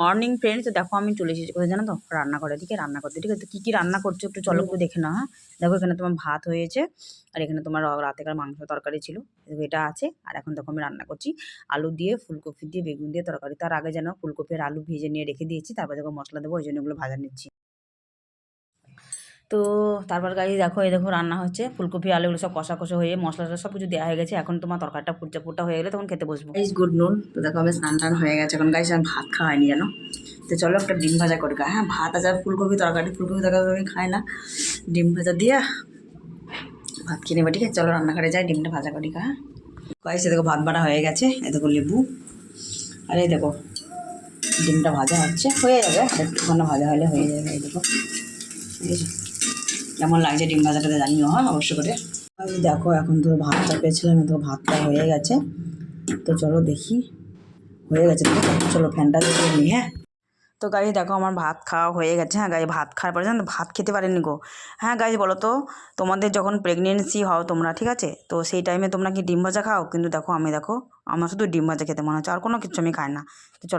Morning friends দেখো আমি চলে এসেছি। কোথায় জানো তো? রান্নাঘরের দিকে রান্না করতে ঠিক আছে? কী কী রান্না করছ একটু চলো একটু দেখে না হ্যাঁ? দেখো এখানে তোমার ভাত হয়েছে, আর এখানে তোমার রাতেকার মাংস তরকারি ছিল। এটা আছে, আর এখন দেখো আমি রান্না করছি আলু দিয়ে, ফুলকপি দিয়ে, বেগুন দিয়ে তরকারি। তার আগে যেন ফুলকপি আর আলু ভেজে নিয়ে রেখে দিয়েছি, তারপর দেখো মশলা দেবো, ওই জন্য ওগুলো ভাজা নিচ্ছি। তো তারপর গাড়ি দেখো, এই দেখো রান্না হচ্ছে। ফুলকপি আলুগুলো সব কষা কষা হয়ে, মশলা টশলা সব কিছু দেওয়া হয়ে গেছে। এখন তোমার তরকারিটা ফুটটা ফুটটা হয়ে গেলে তখন খেতে বসবো। গাইস গুড নুন তো দেখো, আমি স্নান টান হয়ে গেছে। এখন গাইস আমি ভাত খাওয়াইনি, জানো? তো চলো একটা ডিম ভাজা করে হ্যাঁ ভাত আছে আর ফুলকপি তরকারি ফুলকপি তরকারি আমি খাই না। ডিম ভাজা দিয়ে ভাত কিনে নেবে, ঠিক আছে? চলো রান্নাঘরে যাই, ডিমটা ভাজা করি খা গাইস দেখো, ভাত বাড়া হয়ে গেছে। এ দেখো, লেবু। আর এই দেখো, ডিমটা ভাজা হচ্ছে। হয়ে যাবে, একটুখানি ভাজা হলে হয়ে যাবে, এই দেখো। ঠিক আছে কেমন লাগছে ডিম ভাজাটাতে জানিও হ্যাঁ অবশ্য করে। আমি দেখো, এখন তো ভাতটা পেয়েছিলাম, তো ভাতটা হয়ে গেছে। তো চলো দেখি, হয়ে গেছে চলো ফ্যানটা দিয়ে নিই হ্যাঁ। তো গাড়ি দেখো আমার ভাত খাওয়া হয়ে গেছে হ্যাঁ গাড়ি ভাত খাওয়ার পরে জানো, ভাত খেতে পারেনি গো। হ্যাঁ গাড়ি বলো তো, তোমাদের যখন প্রেগনেন্সি হও তোমরা, ঠিক আছে? তো সেই টাইমে তোমরা কি ডিম ভাজা খাও? কিন্তু দেখো, আমি দেখো, আমার শুধু ডিম ভাজা খেতে মনে হচ্ছে, আর কোনো কিছু আমি খাই না। তো চলো।